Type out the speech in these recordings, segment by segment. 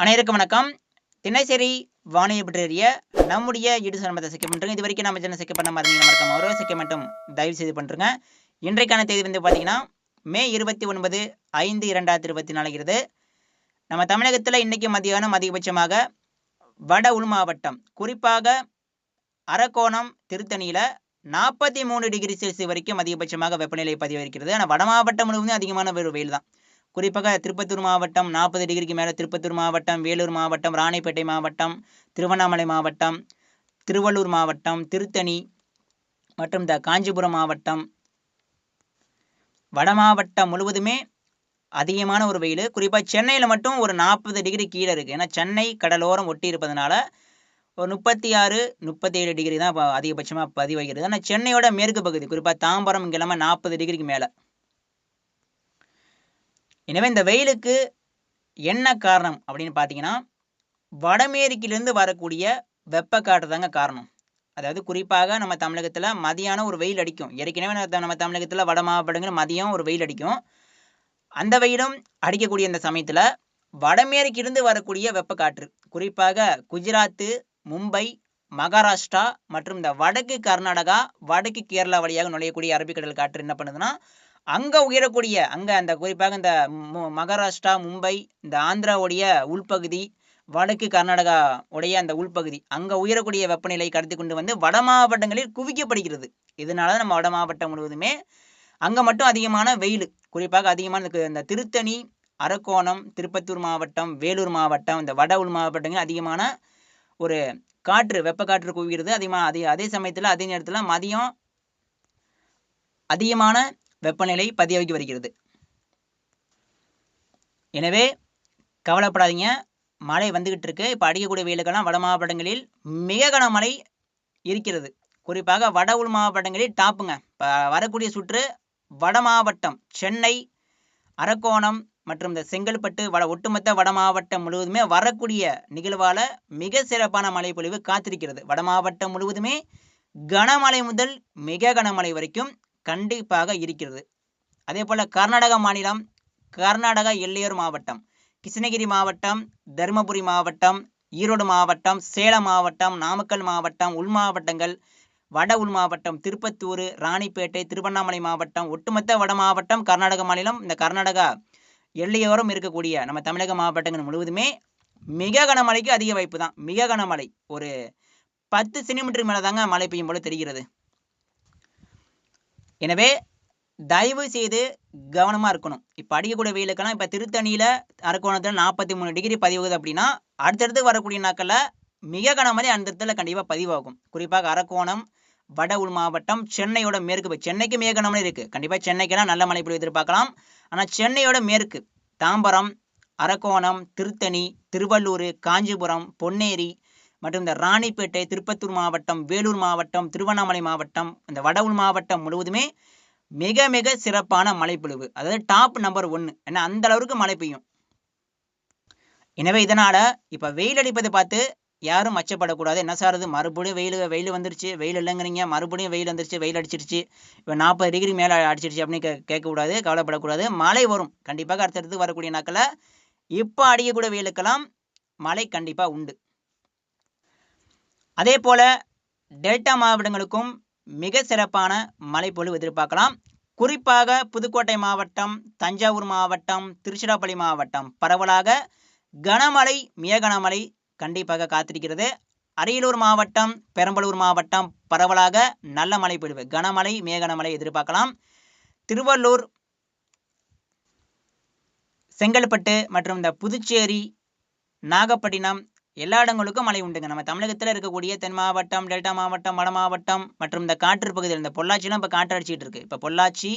அனைவருக்கும் வணக்கம். தினசரி வானிலை பற்றிய நம்முடைய யூடியூப் சேனல் மத்த செக் பண்ணுறோங்க இது வரைக்கும் நம்ம சேனல் செக் பண்ண மாதிரி மறக்காம ஒரு செக் மட்டும் தயவு செய்து பண்ணுறங்க இன்றைக்கான தேதி வந்து பார்த்தீங்கன்னா மே இருபத்தி ஒன்பது ஐந்து இரண்டாயிரத்தி இருபத்தி நாலுகிறது நம்ம தமிழகத்தில் இன்றைக்கு மதியானம் அதிகபட்சமாக வட உள் மாவட்டம் குறிப்பாக அரக்கோணம் திருத்தணியில் நாற்பத்தி மூணு டிகிரி செல்சியஸ் வரைக்கும் அதிகபட்சமாக வெப்பநிலை பதிவாகிறது ஆனால் வட மாவட்டம் முழுவதும் அதிகமான ஒரு வெயில் தான் குறிப்பாக திருப்பத்தூர் மாவட்டம் நாற்பது டிகிரிக்கு மேலே திருப்பத்தூர் மாவட்டம் வேலூர் மாவட்டம் ராணிப்பேட்டை மாவட்டம் திருவண்ணாமலை மாவட்டம் திருவள்ளூர் மாவட்டம் திருத்தணி மற்றும் த காஞ்சிபுரம் மாவட்டம். வட மாவட்டம் முழுவதுமே அதிகமான ஒரு வெயில். குறிப்பாக சென்னையில் மட்டும் ஒரு நாற்பது டிகிரி கீழே இருக்குது ஏன்னா சென்னை கடலோரம் ஒட்டி இருப்பதனால ஒரு முப்பத்தி ஆறு முப்பத்தி ஏழு டிகிரி தான் இப்போ அதிகபட்சமாக பதிவாகிறது. ஆனால் சென்னையோட மேற்கு பகுதி குறிப்பாக தாம்பரம் இங்கே நாற்பது டிகிரிக்கு மேலே. எனவே இந்த வெயிலுக்கு என்ன காரணம் அப்படின்னு பார்த்தீங்கன்னா வடமேற்கிலிருந்து வரக்கூடிய வெப்ப காற்று தாங்க காரணம். அதாவது குறிப்பாக நம்ம தமிழகத்தில் மதியானம் ஒரு வெயில் அடிக்கும். ஏற்கனவே நம்ம தமிழகத்தில் வட மாவட்டங்கள் மதியம் ஒரு வெயில் அடிக்கும். அந்த வெயிலும் அடிக்கக்கூடிய இந்த சமயத்தில் வடமேற்கிலிருந்து வரக்கூடிய வெப்ப காற்று குறிப்பாக குஜராத்து மும்பை மகாராஷ்டிரா மற்றும் இந்த வடக்கு கர்நாடகா வடக்கு கேரளா வழியாக நுழையக்கூடிய அரபிக்கடல் காற்று என்ன பண்ணுதுன்னா அங்கே உயரக்கூடிய அங்கே அந்த குறிப்பாக இந்த மகாராஷ்டிரா மும்பை இந்த ஆந்திராவுடைய உள்பகுதி வடக்கு கர்நாடகா உடைய அந்த உள்பகுதி அங்கே உயரக்கூடிய வெப்பநிலை கடத்தி கொண்டு வந்து வட மாவட்டங்களில் குவிக்கப்படுகிறது. இதனால நம்ம வட மாவட்டம் முழுவதுமே அங்கே மட்டும் அதிகமான வெயில் குறிப்பாக அதிகமான இந்த- இந்த திருத்தணி அரக்கோணம் திருப்பத்தூர் மாவட்டம் வேலூர் மாவட்டம் இந்த வட உள் மாவட்டங்களில் அதிகமான ஒரு காற்று வெப்ப காற்று குவிகிறது. அதிகமாக அதே அதே சமயத்தில் அதே நேரத்தில் மதியம் அதிகமான வெப்பநிலை பதிவாகி வருகிறது. எனவே கவலைப்படாதீங்க. மழை வந்துகிட்டு இருக்கு இப்போ அடிக்கக்கூடிய வெயிலுக்கெல்லாம் வட மாவட்டங்களில் மிக கனமழை இருக்கிறது. குறிப்பாக வட உள் மாவட்டங்களில் டாப்புங்க. இப்போ வரக்கூடிய சுற்று வட மாவட்டம் சென்னை அரக்கோணம் மற்றும் இந்த செங்கல்பட்டு வட ஒட்டுமொத்த வட மாவட்டம் முழுவதுமே வரக்கூடிய நிகழ்வால் மிக சிறப்பான மழை பொழிவு காத்திருக்கிறது. வட மாவட்டம் முழுவதுமே கனமழை முதல் மிக கனமழை வரைக்கும் கண்டிப்பாக இருக்கிறது. அதே போல கர்நாடக மாநிலம் கர்நாடகா எல்லையோர் மாவட்டம் கிருஷ்ணகிரி மாவட்டம் தருமபுரி மாவட்டம் ஈரோடு மாவட்டம் சேலம் மாவட்டம் நாமக்கல் மாவட்டம் உள் மாவட்டங்கள் வட உள் மாவட்டம் திருப்பத்தூர் ராணிப்பேட்டை திருவண்ணாமலை மாவட்டம் ஒட்டுமொத்த வட மாவட்டம் கர்நாடக மாநிலம். இந்த கர்நாடகா எல்லையோரம் இருக்கக்கூடிய நம்ம தமிழக மாவட்டங்கள் முழுவதுமே மிக கனமழைக்கு அதிக வாய்ப்பு தான். மிக கனமழை. ஒரு பத்து சென்டிமீட்டர் மேலே தாங்க மழை பெய்யும் போல தெரிகிறது. எனவே தயவு செய்து கவனமாக இருக்கணும். இப்போ அடிக்கக்கூடிய வெயிலுக்கெல்லாம் இப்போ திருத்தணியில் அரக்கோணத்தில் நாற்பத்தி மூணு டிகிரி பதிவுகுது அப்படின்னா அடுத்தடுத்து வரக்கூடிய நாட்களில் மிக கனமழை அந்த இடத்துல கண்டிப்பாக பதிவாகும். குறிப்பாக அரக்கோணம் வட உள் மாவட்டம் சென்னையோட மேற்கு சென்னைக்கு மிக கனமழை இருக்குது கண்டிப்பாக சென்னைக்கெல்லாம் நல்ல மழை பொழிவு எதிர்பார்க்கலாம். ஆனால் சென்னையோட மேற்கு தாம்பரம் அரக்கோணம் திருத்தணி திருவள்ளூர் காஞ்சிபுரம் பொன்னேரி மற்றும் இந்த ராணிப்பேட்டை திருப்பத்தூர் மாவட்டம் வேலூர் மாவட்டம் திருவண்ணாமலை மாவட்டம் இந்த வட மாவட்டம் முழுவதுமே மிக மிக சிறப்பான மழைப்பொழிவு அதாவது டாப் நம்பர் ஒன்று ஏன்னா அந்த அளவுக்கு மழை பெய்யும். எனவே இதனால இப்போ வெயில் அடிப்பதை பார்த்து யாரும் அச்சப்படக்கூடாது. என்ன சார் அது மறுபடியும் வெயில் வெயில் வந்துருச்சு. வெயில் இல்லைங்கிறீங்க. மறுபடியும் வெயில் வந்துருச்சு. வெயில் அடிச்சிருச்சு. இப்போ நாற்பது டிகிரி மேலே அடிச்சிருச்சு அப்படின்னு கே கேட்கக்கூடாது. கவலைப்படக்கூடாது. மழை வரும். கண்டிப்பாக அடுத்தடுத்து வரக்கூடிய நாட்களில் இப்போ அடிக்கக்கூடிய வெயிலுக்கெல்லாம் மழை கண்டிப்பாக உண்டு. அதே போல டெல்டா மாவட்டங்களுக்கும் மிக சிறப்பான மழைப்பொழிவு எதிர்பார்க்கலாம். குறிப்பாக புதுக்கோட்டை மாவட்டம் தஞ்சாவூர் மாவட்டம் திருச்சிராப்பள்ளி மாவட்டம். பரவலாக கனமழை மிக கனமழை கண்டிப்பாக காத்திருக்கிறது. அரியலூர் மாவட்டம் பெரம்பலூர் மாவட்டம் பரவலாக நல்ல மழை பொழிவு கனமழை மிக கனமழை எதிர்பார்க்கலாம். திருவள்ளூர் செங்கல்பட்டு மற்றும் இந்த புதுச்சேரி நாகப்பட்டினம் எல்லா இடங்களுக்கும் மழை உண்டுங்க. நம்ம தமிழகத்தில் இருக்கக்கூடிய தென் மாவட்டம் டெல்டா மாவட்டம் வட மாவட்டம் மற்றும் இந்த காற்று பகுதியில் இந்த பொள்ளாச்சிலாம் இப்போ காற்று அடிச்சிட்டு இருக்கு. இப்போ பொள்ளாச்சி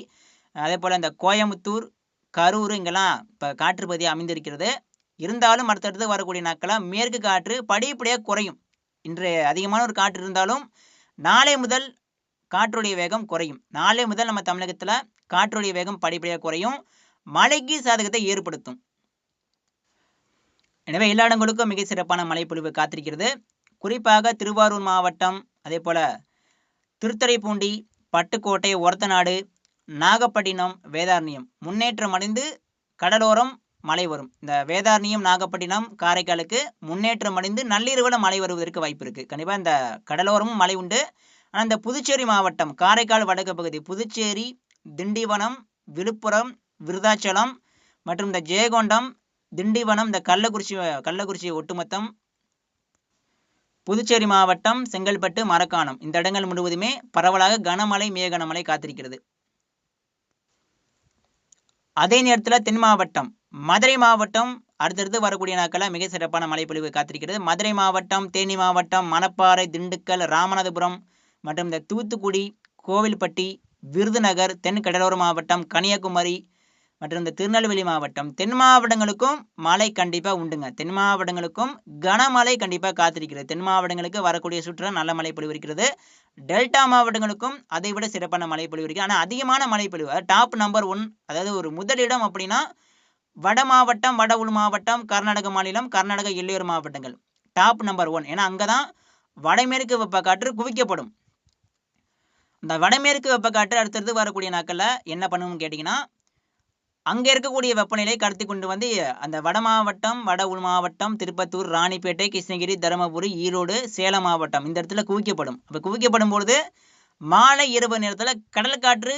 அதே போல் இந்த கோயம்புத்தூர் கரூர் இங்கெல்லாம் இப்போ காற்று பகுதி அமைந்திருக்கிறது. இருந்தாலும் அடுத்தடுத்து வரக்கூடிய நாட்களாக மேற்கு காற்று படிப்படியாக குறையும். இன்று அதிகமான ஒரு காற்று இருந்தாலும் நாளை முதல் காற்றுடைய வேகம் குறையும். நாளை முதல் நம்ம தமிழகத்தில் காற்றுடைய வேகம் படிப்படியாக குறையும். மழைக்கு சாதகத்தை ஏற்படுத்தும். எனவே எல்லா இடங்களுக்கும் மிக சிறப்பான மழைப்பொழிவு காத்திருக்கிறது. குறிப்பாக திருவாரூர் மாவட்டம் அதே போல திருத்துறைப்பூண்டி பட்டுக்கோட்டை ஒரத்தநாடு நாகப்பட்டினம் வேதாரண்யம் முன்னேற்றம் அடைந்து கடலோரம் மழை வரும். இந்த வேதாரண்யம் நாகப்பட்டினம் காரைக்காலுக்கு முன்னேற்றம் அடைந்து நள்ளிரவில் மழை வருவதற்கு வாய்ப்பு இருக்குது கண்டிப்பாக இந்த கடலோரமும் மழை உண்டு. ஆனால் இந்த புதுச்சேரி மாவட்டம் காரைக்கால் வடக்கு பகுதி புதுச்சேரி திண்டிவனம் விழுப்புரம் விருதாச்சலம் மற்றும் இந்த ஜெயகொண்டம் திண்டிவனம் இந்த கள்ளக்குறிச்சி கள்ளக்குறிச்சி ஒட்டுமொத்தம் புதுச்சேரி மாவட்டம் செங்கல்பட்டு மரக்காணம். இந்த இடங்கள் முழுவதுமே பரவலாக கனமழை மேகனமழை காத்திருக்கிறது. அதே நேரத்தில் தென் மாவட்டம். மதுரை மாவட்டம் அடுத்தடுத்து வரக்கூடிய நாட்களில் மிக சிறப்பான மழைப்பொழிவு காத்திருக்கிறது. மதுரை மாவட்டம் தேனி மாவட்டம் மணப்பாறை திண்டுக்கல் ராமநாதபுரம் மற்றும் இந்த தூத்துக்குடி கோவில்பட்டி விருதுநகர் தென் கடலோர மாவட்டம் கன்னியாகுமரி மற்றும் இந்த திருநெல்வேலி மாவட்டம் தென் மாவட்டங்களுக்கும் மழை கண்டிப்பாக உண்டுங்க. தென் மாவட்டங்களுக்கும் கனமழை கண்டிப்பாக காத்திருக்கிறது. தென் மாவட்டங்களுக்கு வரக்கூடிய சுற்றுலா நல்ல மழை பொழிவு இருக்கிறது. டெல்டா மாவட்டங்களுக்கும் அதை விட சிறப்பான மழை பொழிவு இருக்குது ஆனால் அதிகமான மழை பொழிவு டாப் நம்பர் ஒன் அதாவது ஒரு முதலிடம் அப்படின்னா வட மாவட்டம் வட உள் மாவட்டம் கர்நாடக மாநிலம் கர்நாடக எல்லையோர் மாவட்டங்கள். டாப் நம்பர் ஒன் ஏன்னா அங்கே தான் வடமேற்கு வெப்பக்காற்று குவிக்கப்படும். இந்த வடமேற்கு வெப்பக்காற்று அடுத்தடுத்து வரக்கூடிய நாட்களில் என்ன பண்ணணும்னு கேட்டிங்கன்னா அங்கே இருக்கக்கூடிய வெப்பநிலை கடத்தி கொண்டு வந்து அந்த வட மாவட்டம் வட உள் மாவட்டம் திருப்பத்தூர் ராணிப்பேட்டை கிருஷ்ணகிரி தருமபுரி ஈரோடு சேலம் மாவட்டம் இந்த இடத்துல குவிக்கப்படும். அப்போ குவிக்கப்படும் பொழுது மாலை இரவு நேரத்தில் கடல் காற்று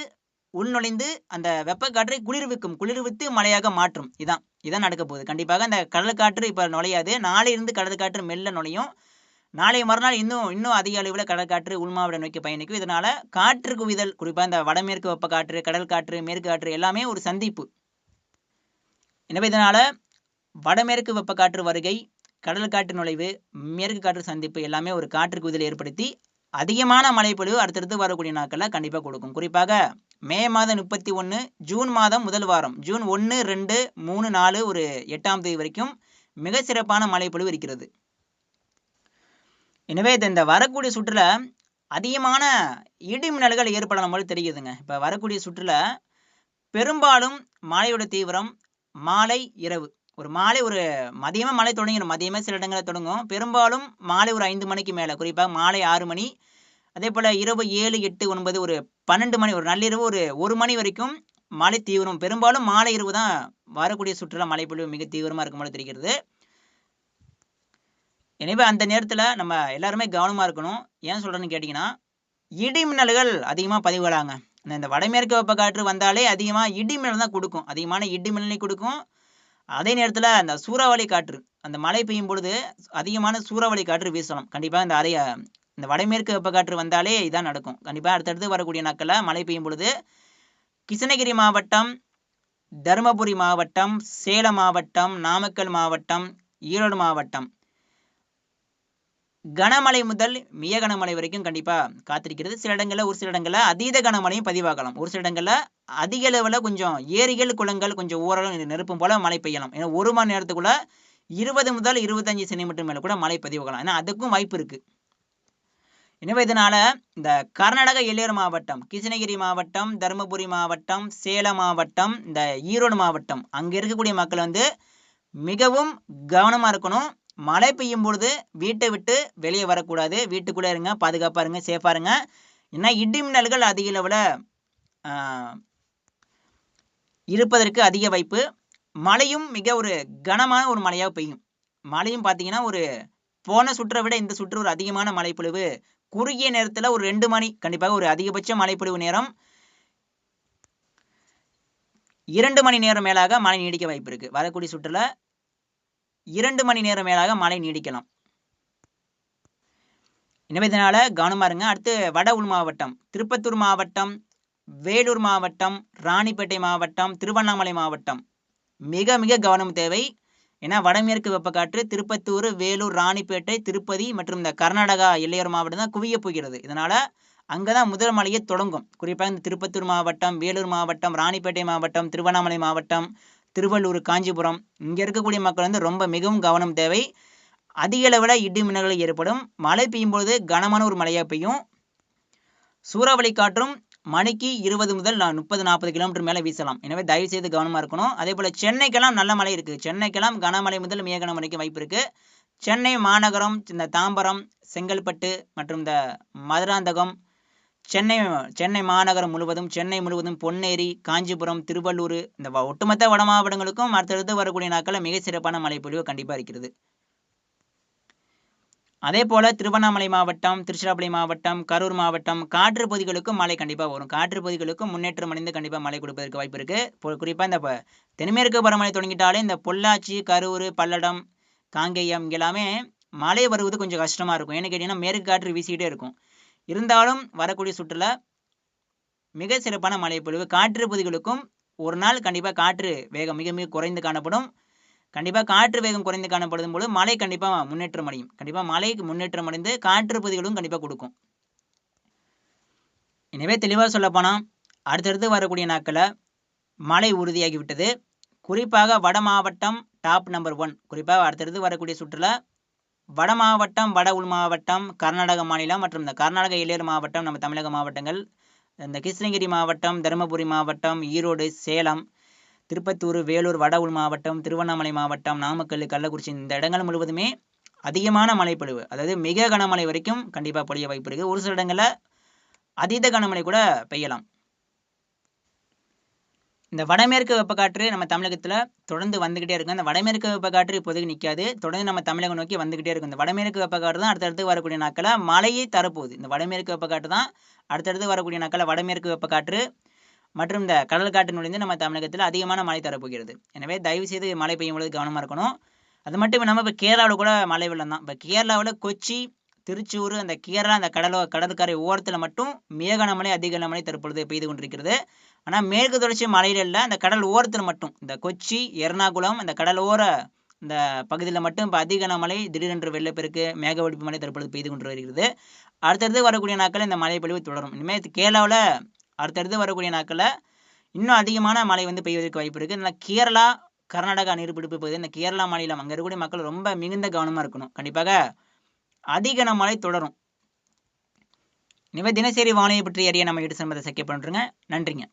உள்நுழைந்து அந்த வெப்பக்காற்றை குளிர்விக்கும் குளிர்வித்து மழையாக மாற்றும். இதான் இதான் நடக்க போகுது. கண்டிப்பாக அந்த கடல் காற்று இப்போ நுழையாது. நாளையிலிருந்து கடல் காற்று மெல்ல நுழையும். நாளை மறுநாள் இன்னும் இன்னும் அதிக அளவில் கடல் காற்று உள்மாவட்டம் நோக்கி பயணிக்கும். இதனால காற்று குவிதல் குறிப்பாக இந்த வடமேற்கு வெப்ப காற்று கடல் காற்று மேற்கு காற்று எல்லாமே ஒரு சந்திப்பு. எனவே இதனால வடமேற்கு வெப்ப காற்று வருகை கடல் காற்று நுழைவு மேற்கு காற்று சந்திப்பு எல்லாமே ஒரு காற்று குவிதல் ஏற்படுத்தி அதிகமான மழைப்பொழிவு அடுத்தடுத்து வரக்கூடிய நாட்களில் கண்டிப்பாக கொடுக்கும். குறிப்பாக மே மாதம் முப்பத்தி ஒன்று ஜூன் மாதம் முதல் வாரம் ஜூன் ஒன்று ரெண்டு மூணு நாலு ஒரு எட்டாம் தேதி வரைக்கும் மிக சிறப்பான மழைப்பொழிவு இருக்கிறது. எனவே இது இந்த வரக்கூடிய சுற்றுல அதிகமான இடி மின்னல்கள் ஏற்படலாம் போது தெரியுதுங்க. இப்போ வரக்கூடிய சுற்றுல பெரும்பாலும் மழையோட தீவிரம் மாலை இரவு. ஒரு மாலை ஒரு மதியமாக மழை தொடங்கிடும். மதியமே சில இடங்களில் தொடங்கும். பெரும்பாலும் மாலை ஒரு ஐந்து மணிக்கு மேலே. குறிப்பாக மாலை ஆறு மணி அதே போல் இரவு ஏழு எட்டு ஒன்பது ஒரு பன்னெண்டு மணி ஒரு நள்ளிரவு ஒரு ஒரு மணி வரைக்கும் மழை தீவிரம். பெரும்பாலும் மாலை இரவு தான் வரக்கூடிய சுற்றுலா மழை பொழிவு மிக தீவிரமாக இருக்கும் போல தெரிகிறது. எனவே அந்த நேரத்தில் நம்ம எல்லாருமே கவனமாக இருக்கணும். ஏன் சொல்கிறேன்னு கேட்டிங்கன்னா இடி மின்னல்கள் அதிகமாக பதிவுகளாங்க. இந்த வடமேற்கு வெப்பக்காற்று வந்தாலே அதிகமாக இடி மின்னல் தான் கொடுக்கும். அதிகமான இடி மின்னலை கொடுக்கும். அதே நேரத்தில் அந்த சூறாவளி காற்று அந்த மழை பெய்யும் பொழுது அதிகமான சூறாவளி காற்று வீசணும் கண்டிப்பாக இந்த அறைய இந்த வடமேற்கு வெப்பக்காற்று வந்தாலே இதான் நடக்கும். கண்டிப்பாக அடுத்தடுத்து வரக்கூடிய நாட்களில் மழை பெய்யும் பொழுது கிருஷ்ணகிரி மாவட்டம் தருமபுரி மாவட்டம் சேலம் மாவட்டம் நாமக்கல் மாவட்டம் ஈரோடு மாவட்டம் கனமழை முதல் மிக கனமழை வரைக்கும் கண்டிப்பாக காத்திருக்கிறது. சில இடங்களில் ஒரு சில இடங்களில் அதீத கனமழையும் பதிவாகலாம். ஒரு சில இடங்களில் அதிக அளவில் கொஞ்சம் ஏரிகள் குளங்கள் கொஞ்சம் ஓரளவு நெருப்பும் போல மழை பெய்யலாம். ஏன்னா ஒரு மணி நேரத்துக்குள்ள இருபது முதல் இருபத்தஞ்சு சென்டிமீட்டர் மேலே கூட மழை பதிவாகலாம். ஏன்னா அதுக்கும் வாய்ப்பு இருக்கு. எனவே இதனால இந்த கர்நாடக எல்லையோர் மாவட்டம் கிருஷ்ணகிரி மாவட்டம் தருமபுரி மாவட்டம் சேலம் மாவட்டம் இந்த ஈரோடு மாவட்டம் அங்கே இருக்கக்கூடிய மக்கள் வந்து மிகவும் கவனமாக இருக்கணும். மழை பெய்யும் பொழுது வீட்டை விட்டு வெளியே வரக்கூடாது. வீட்டுக்குள்ளே இருங்க பாதுகாப்பாக இருங்க சேஃபாக இருங்க. ஏன்னா இடி மின்னல்கள் அதிக அளவில் இருப்பதற்கு அதிக வாய்ப்பு. மழையும் மிக ஒரு கனமான ஒரு மழையாக பெய்யும். மழையும் பார்த்தீங்கன்னா ஒரு போன சுற்றை விட இந்த சுற்று ஒரு அதிகமான மழைப்பொழிவு. குறுகிய நேரத்தில் ஒரு ரெண்டு மணி கண்டிப்பாக ஒரு அதிகபட்ச மழைப்பொழிவு நேரம். இரண்டு மணி நேரம் மேலாக மழை நீடிக்க வாய்ப்பு இருக்குது வரக்கூடிய சுற்றுல இரண்டு மணி நேரம் மேலாக மழை நீடிக்கலாம். எனவே இதனால கவனமா இருங்க. அடுத்து வட உள் மாவட்டம் திருப்பத்தூர் மாவட்டம் வேலூர் மாவட்டம் ராணிப்பேட்டை மாவட்டம் திருவண்ணாமலை மாவட்டம். மிக மிக கவனம் தேவை. ஏன்னா வடமேற்கு வெப்பக்காற்று திருப்பத்தூர் வேலூர் ராணிப்பேட்டை திருப்பதி மற்றும் இந்த கர்நாடகா இளையோர் மாவட்டம் தான் குவிய போகிறது. இதனால அங்கதான் முதல் மழையே தொடங்கும். குறிப்பாக இந்த திருப்பத்தூர் மாவட்டம் வேலூர் மாவட்டம் ராணிப்பேட்டை மாவட்டம் திருவண்ணாமலை மாவட்டம் திருவள்ளூர் காஞ்சிபுரம். இங்கே இருக்கக்கூடிய மக்கள் வந்து ரொம்ப மிகவும் கவனம் தேவை. அதிக அளவில் இடி மின்னல்கள் ஏற்படும். மழை பெய்யும் பொழுது கனமான ஒரு மழையாக பெய்யும். சூறாவளி காற்றும் மணிக்கு இருபது முதல் முப்பது நாற்பது கிலோமீட்டர் மேலே வீசலாம். எனவே தயவு செய்து கவனமாக இருக்கணும். அதே போல் சென்னைக்கெல்லாம் நல்ல மழை இருக்குது சென்னைக்கெல்லாம் கனமழை முதல் மிக கனமழைக்கு வாய்ப்பு இருக்குது சென்னை மாநகரம் இந்த தாம்பரம் செங்கல்பட்டு மற்றும் இந்த மதுராந்தகம் சென்னை சென்னை மாநகரம் முழுவதும் சென்னை முழுவதும் பொன்னேரி காஞ்சிபுரம் திருவள்ளூர் இந்த வ- ஒட்டுமொத்த வட மாவட்டங்களுக்கும் அடுத்தடுத்து வரக்கூடிய நாட்களில் மிக சிறப்பான மழைப்பொழிவு கண்டிப்பாக இருக்கிறது. அதே போல திருவண்ணாமலை மாவட்டம் திருச்சிராப்பள்ளி மாவட்டம் கரூர் மாவட்டம் காற்று பகுதிகளுக்கும் மழை கண்டிப்பாக வரும். காற்று பகுதிகளுக்கும் முன்னேற்றம் அடைந்து கண்டிப்பாக மழை கொடுப்பதற்கு வாய்ப்பு இருக்கு. குறிப்பாக இந்த தென்மேற்கு பருவமழை தொடங்கிட்டாலே இந்த பொள்ளாச்சி கரூர் பல்லடம் காங்கேயம் எல்லாமே மழை வருவது கொஞ்சம் கஷ்டமா இருக்கும். ஏன்னு கேட்டீங்கன்னா மேற்கு காற்று வீசிக்கிட்டே இருக்கும். இருந்தாலும் வரக்கூடிய சுற்றுலா மிக சிறப்பான மழைப்பொழிவு காற்று பகுதிகளுக்கும் ஒரு நாள் கண்டிப்பாக காற்று வேகம் மிக மிக குறைந்து காணப்படும். கண்டிப்பாக காற்று வேகம் குறைந்து காணப்படும் பொழுது மழை கண்டிப்பாக முன்னேற்றம் அடையும். கண்டிப்பாக மழைக்கு முன்னேற்றம் அடைந்து காற்று பகுதிகளும் கண்டிப்பாக கொடுக்கும். எனவே தெளிவாக சொல்லப்போனால் அடுத்தடுத்து வரக்கூடிய நாட்களில் மழை உறுதியாகிவிட்டது. குறிப்பாக வட மாவட்டம் டாப் நம்பர் ஒன். குறிப்பாக அடுத்தடுத்து வரக்கூடிய சுற்றுலா வட மாவட்டம் வட உள் மாவட்டம் கர்நாடக மாநிலம் மற்றும் இந்த கர்நாடக இளையர் மாவட்டம் நம்ம தமிழக மாவட்டங்கள் இந்த கிருஷ்ணகிரி மாவட்டம் தருமபுரி மாவட்டம் ஈரோடு சேலம் திருப்பத்தூர் வேலூர் வட உள் மாவட்டம் திருவண்ணாமலை மாவட்டம் நாமக்கல் கள்ளக்குறிச்சி இந்த இடங்கள் முழுவதுமே அதிகமான மழைப்பொழிவு. அதாவது மிக கனமழை வரைக்கும் கண்டிப்பாக பொழிய வாய்ப்பு இருக்குது ஒரு சில இடங்களில் அதீத கனமழை கூட பெய்யலாம். இந்த வடமேற்கு வெப்பக்காற்று நம்ம தமிழகத்தில் தொடர்ந்து வந்துகிட்டே இருக்கும். அந்த வடமேற்கு வெப்பக்காற்று இப்போதைக்கு நிற்காது தொடர்ந்து நம்ம தமிழகம் நோக்கி வந்துகிட்டே இருக்கும். இந்த வடமேற்கு வெப்பக்காற்று தான் அடுத்தடுத்து வரக்கூடிய நாட்களில் மழையை தரப்போகுது. இந்த வடமேற்கு வெப்பக்காற்று தான் அடுத்தடுத்து வரக்கூடிய நாட்களில் வடமேற்கு வெப்பக்காற்று மற்றும் இந்த கடல் காற்று நுழைந்து நம்ம தமிழகத்தில் அதிகமான மழை தரப்போகிறது. எனவே தயவு செய்து மழை பெய்யும் பொழுது கவனமாக இருக்கணும். அது மட்டும் இல்லாமல் இப்போ கேரளாவில் கூட மழை வெள்ளம் தான். இப்போ கேரளாவில் கொச்சி திருச்சூர் அந்த கேரளா அந்த கடலோ கடற்கரை ஓரத்தில் மட்டும் மேகனமலை கனமழை அதிக கனமழை தற்பொழுது பெய்து கொண்டிருக்கிறது. ஆனால் மேற்கு தொடர்ச்சி மலையில இல்லை அந்த கடல் ஓரத்தில் மட்டும் இந்த கொச்சி எர்ணாகுளம் அந்த கடலோர இந்த பகுதியில் மட்டும் இப்போ அதிக கனமழை திடீரென்று வெள்ளப்பெருக்கு மேக வெடிப்பு மழை தற்பொழுது பெய்து கொண்டு வருகிறது. அடுத்தடுத்து வரக்கூடிய நாட்கள் இந்த மழை பொழிவு தொடரும். இனிமேல் கேரளாவில் அடுத்தடுத்து வரக்கூடிய நாட்களில் இன்னும் அதிகமான மழை வந்து பெய்வதற்கு வாய்ப்பு இருக்குது அதனால் கேரளா கர்நாடகா நீர்பிடிப்பு பகுதி இந்த கேரளா மாநிலம் அங்கே இருக்கக்கூடிய மக்கள் ரொம்ப மிகுந்த கவனமாக இருக்கணும். கண்டிப்பாக அதிக மழை தொடரும். இனிமேல் தினசரி வானிலை பற்றி அறிய நம்ம எடுத்து சம்பந்த சக்கிய நன்றிங்க.